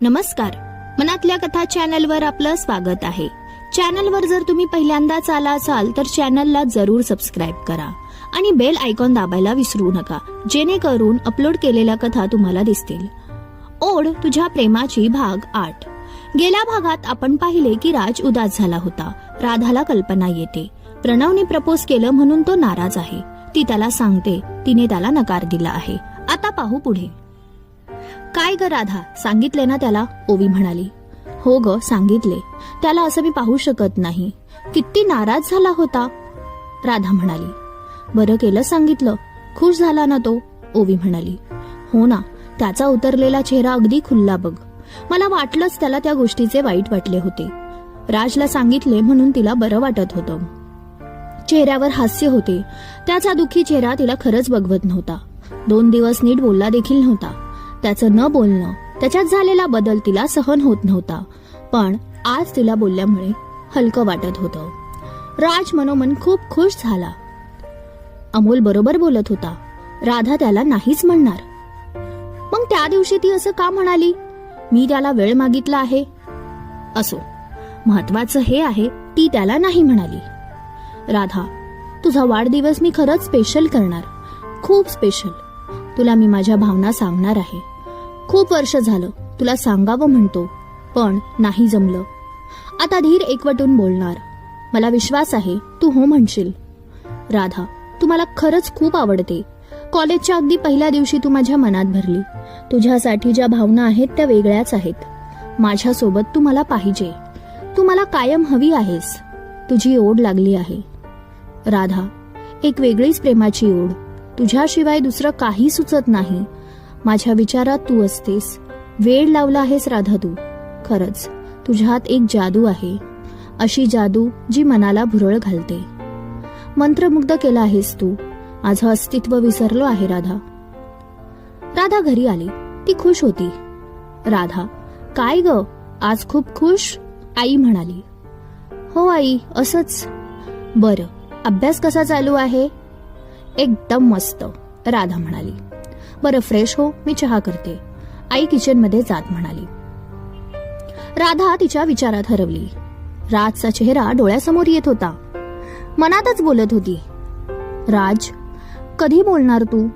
नमस्कार. मनातल्या कथा चॅनलवर आपलं स्वागत आहे. चॅनलवर जर तुम्ही पहिल्यांदाच आला असाल तर चॅनलला जरूर सबस्क्राईब करा आणि बेल आयकॉन दाबायला विसरू नका जेणेकरून अपलोड केलेल्या कथा तुम्हाला दिसतील. ओढ तुझ्या प्रेमाची भाग आठ. गेल्या भागात आपण पाहिले की राज उदास झाला होता. राधाला कल्पना येते. प्रणवने प्रपोज केलं म्हणून तो नाराज आहे. ती त्याला सांगते तिने त्याला नकार दिला आहे. आता पाहू पुढे. काय ग राधा? सांगितले ना त्याला? ओवी म्हणाली. हो ग सांगितले. त्याला असं मी पाहू शकत नाही. किती नाराज झाला होता. राधा म्हणाली. बरं केलं सांगितलं. खुश झाला ना तो? ओवी म्हणाली. हो ना त्याचा उतरलेला चेहरा अगदी खुल्ला बघ. मला वाटलंच त्याला त्या गोष्टीचे वाईट वाटले होते. राजला सांगितले म्हणून तिला बरं वाटत होतं. चेहऱ्यावर हास्य होते. त्याचा दुःखी चेहरा तिला खरंच बघवत नव्हता. दोन दिवस नीट बोलला देखील नव्हता. त्याचं न बोलणं त्याच्यात झालेला बदल तिला सहन होत नव्हता. पण आज तिला बोलल्यामुळे हलकं वाटत होतं. राज मनोमन खूप खुश झाला. अमोल बरोबर बोलत होता. राधा त्याला नाहीच म्हणणार. मग त्या दिवशी ती असं का म्हणाली? मी त्याला वेळ मागितला आहे. असो महत्वाचं हे आहे ती त्याला नाही म्हणाली. राधा तुझा वाढदिवस मी खरंच स्पेशल करणार. खूप स्पेशल तुला मी माझ्या भावना सांगणार आहे. खूप वर्ष झालं. तुला सांगावं म्हणतो पण नाही जमलं. आता धीर एकवटून बोलणार. मला विश्वास आहे तू हो म्हणशील. राधा तू मला खरंच खूप आवडते. कॉलेजच्या अगदी पहिल्या दिवशी तू माझ्या मनात भरली. तुझ्यासाठी ज्या भावना आहेत त्या वेगळ्याच आहेत. माझ्यासोबत तू मला पाहिजे. तू मला कायम हवी आहेस. तुझी ओढ लागली आहे. राधा एक वेगळीच प्रेमाची ओढ. तुझ्याशिवाय दुसरं काही सुचत नाही. माझ्या विचारात तू असतेस. वेळ लावला आहेस राधा तू. खरंच तुझ्यात एक जादू आहे. अशी जादू जी मनाला भुरळ घालते. मंत्रमुग्ध केला आहेस तू. माझं अस्तित्व विसरलो आहे राधा. राधा घरी आली. ती खुश होती. राधा काय ग? आज खूप खुश? आई म्हणाली. हो आई असच. बरं अभ्यास कसा चालू आहे? एकदम मस्त राधा म्हणाली. बरं फ्रेश हो मी चहा करते. आई किचनमध्ये जात म्हणाली. राधा तिच्या विचारात हरवली. राजचा चेहरा डोळ्यासमोर येत होता. मनातच बोलत होती. राज कधी बोलणार तू?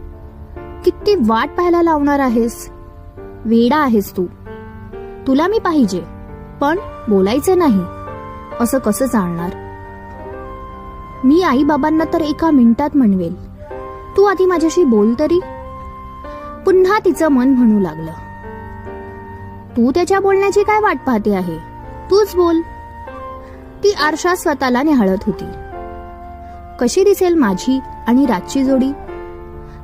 किती वाट पाहायला लावणार आहेस? वेडा आहेस तू. तुला मी पाहिजे पण बोलायचं नाही. असं कसं चालणार मी आई बाबांना तर एका मिनिटात म्हणवेल. तू आधी माझ्याशी बोल तरी. पुन्हा तिचं मन म्हणू लागलं. तू त्याच्या बोलण्याची काय वाट पाहते आहे? तूच बोल. ती आरशा स्वतःला निहाळत होती. कशी दिसेल माझी आणि रातची जोडी?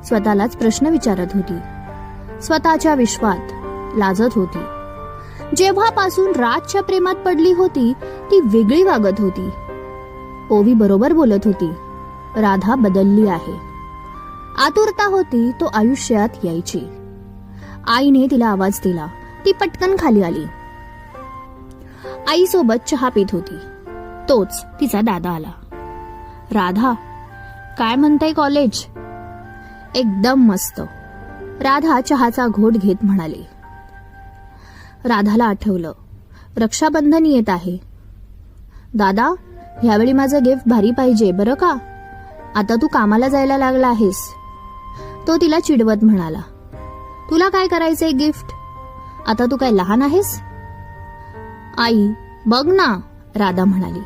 स्वतःलाच प्रश्न विचारत होती. स्वतःच्या विश्वात लाजत होती. जेव्हापासून राजच्या प्रेमात पडली होती ती वेगळी वागत होती. ओवी बरोबर बोलत होती राधा बदलली आहे. आतुरता होती तो आयुष्यात यायची. आईने तिला आवाज दिला. ती पटकन खाली आली. आईसोबत चहा पित होती. तोच तिचा दादा आला. राधा काय म्हणताय कॉलेज? एकदम मस्त. राधा चहाचा घोट घेत म्हणाली. राधाला आठवलं. रक्षाबंधन येत आहे. दादा ह्यावेळी माझं गिफ्ट भारी पाहिजे बरं का? आता तू कामाला जायला लागला आहेस. तो तिला चिडवत म्हणाला तुला काय करायचंय गिफ्ट? आता तू काय लहान आहेस? आई बघ ना राधा म्हणाली.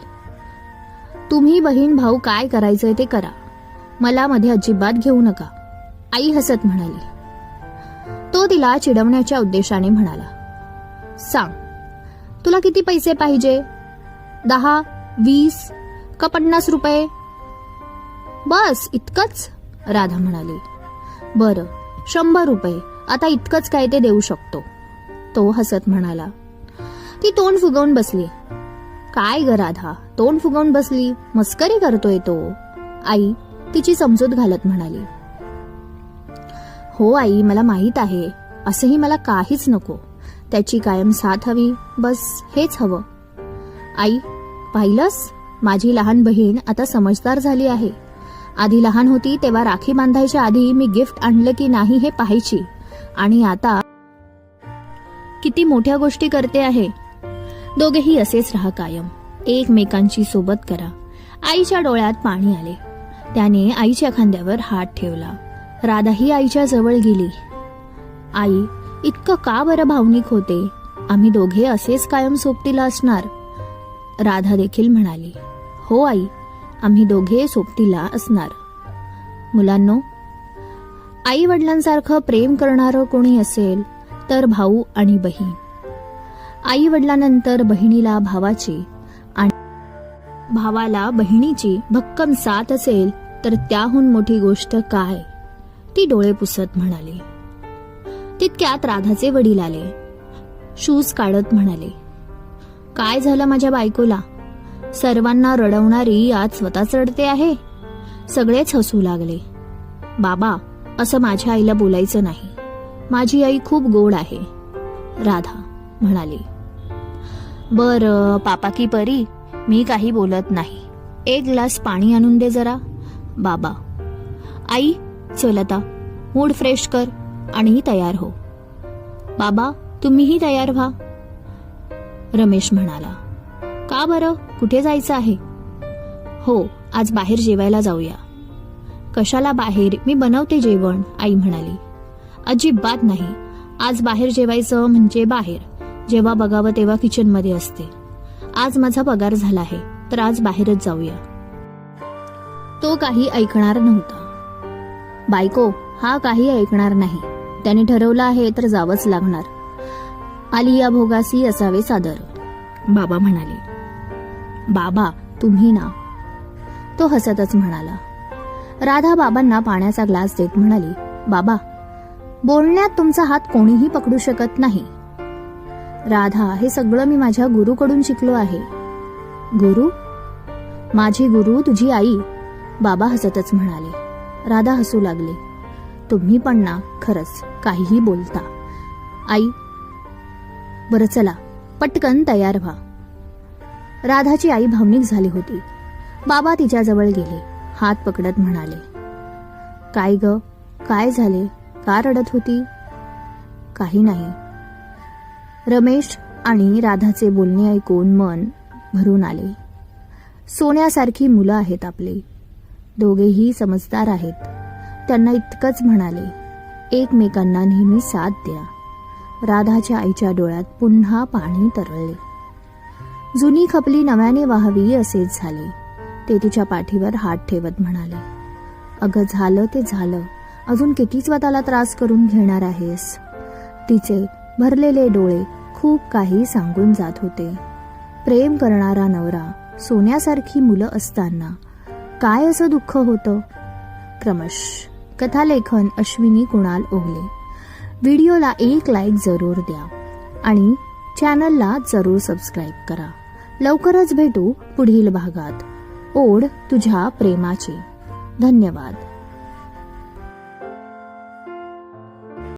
तुम्ही बहीण भाऊ काय करायचंय ते करा. मला मध्ये अजिबात घेऊ नका आई हसत म्हणाली. तो तिला चिडवण्याच्या उद्देशाने म्हणाला सांग तुला किती पैसे पाहिजे? दहा वीस का पन्नास रुपये? बस इतकंच राधा म्हणाली. बरं शंभर रुपये. आता इतकंच काय ते देऊ शकतो. तो हसत म्हणाला. ती तोंड फुगवून बसली. काय ग राधा तोंड फुगवून बसली. मस्करी करतोय तो. आई तिची समजूत घालत म्हणाली. हो आई मला माहीत आहे. असंही मला काहीच नको. त्याची कायम साथ हवी. बस हेच हवं. आई पाहिलंस? माझी लहान बहीण आता समजदार झाली आहे. आधी लहान होती तेव्हा राखी बांधायच्या आधी मी गिफ्ट आणलं की नाही हे पाहायची. आणि आता किती मोठ्या गोष्टी करते आहे. दोघेही असेच राहा कायम. एकमेकांची सोबत करा. आईच्या डोळ्यात पाणी आले. त्याने आईच्या खांद्यावर हात ठेवला. राधाही आईच्या जवळ गेली. आई इतकं का बरं भावनिक होते? आम्ही दोघे असेच कायम सोबतीला असणार? राधा देखील म्हणाली. हो आई आम्ही दोघे सोबतीला असणार. मुलांनो आई वडिलांसारखं प्रेम करणारं कोणी असेल तर भाऊ आणि बहीण. आई वडिलांनंतर बहिणीला भावाची आणि भावाला बहिणीची भक्कम साथ असेल तर त्याहून मोठी गोष्ट काय? ती डोळे पुसत म्हणाली. तितक्यात राधाचे वडील आले. शूज काढत म्हणाले काय झालं माझ्या बायकोला? सर्वांना रडवणारी आज स्वतःच रडते आहे. सगळेच हसू लागले. बाबा असं माझ्या आईला बोलायचं नाही. माझी आई खूप गोड आहे. राधा म्हणाली. बर पापा की परी मी काही बोलत नाही. एक ग्लास पाणी आणून दे जरा. बाबा. आई चलता मूड फ्रेश कर आणि तयार हो. बाबा तुम्हीही तयार व्हा. रमेश म्हणाला. का बरं? कुठे जायचं आहे? हो आज बाहेर जेवायला जाऊया. कशाला बाहेर? मी बनवते जेवण आई म्हणाली. अजिबात नाही. आज बाहेर जेवायचं म्हणजे बाहेर. जेव्हा बघावं तेव्हा किचनमध्ये असते. आज माझा पगार झाला आहे तर आज बाहेरच जाऊया. तो काही ऐकणार नव्हता. बायको हा काही ऐकणार नाही. त्याने ठरवलं आहे तर जावंच लागणार. आली या भोगासी असावे सादर. बाबा म्हणाले बाबा तुम्ही ना. तो हसतच म्हणाला. राधा बाबांना पाण्याचा ग्लास देत म्हणाली बाबा बोलण्यात तुमचा हात कोणीही पकडू शकत नाही. राधा हे सगळं मी माझ्या गुरुकडून शिकलो आहे. गुरु? माझी गुरु तुझी आई बाबा हसतच म्हणाले. राधा हसू लागले. तुम्ही पण ना खरंच काहीही बोलता. आई बरं चला पटकन तयार व्हा. राधाची आई भावनिक झाली होती. बाबा तिच्याजवळ गेले. हात पकडत म्हणाले काय ग? काय झाले? का रडत होती? काही नाही. रमेश आणि राधाचे बोलणे ऐकून मन भरून आले. सोन्यासारखी मुलं आहेत आपले. दोघेही समजदार आहेत. त्यांना इतकंच म्हणाले एकमेकांना नेहमी साथ द्या. राधाच्या आईच्या डोळ्यात पुन्हा पाणी तरळले. जुनी खपली नव्याने वाहवी असेच झाले. ते तिच्या पाठीवर हात ठेवत म्हणाले अगं झालं ते झालं. अजून किती स्वतःला त्रास करून घेणार आहेस? तिचे भरलेले डोळे खूप काही सांगून जात होते. प्रेम करणारा नवरा सोन्यासारखी मुलं असताना काय असं दुःख होतं? क्रमश कथालेखन अश्विनी कुणाल ओगले व्हिडिओला एक लाईक जरूर द्या आणि चॅनलला जरूर सबस्क्राईब करा. लवकरच भेटू पुढील भागात. ओढ तुझ्या प्रेमाची. धन्यवाद.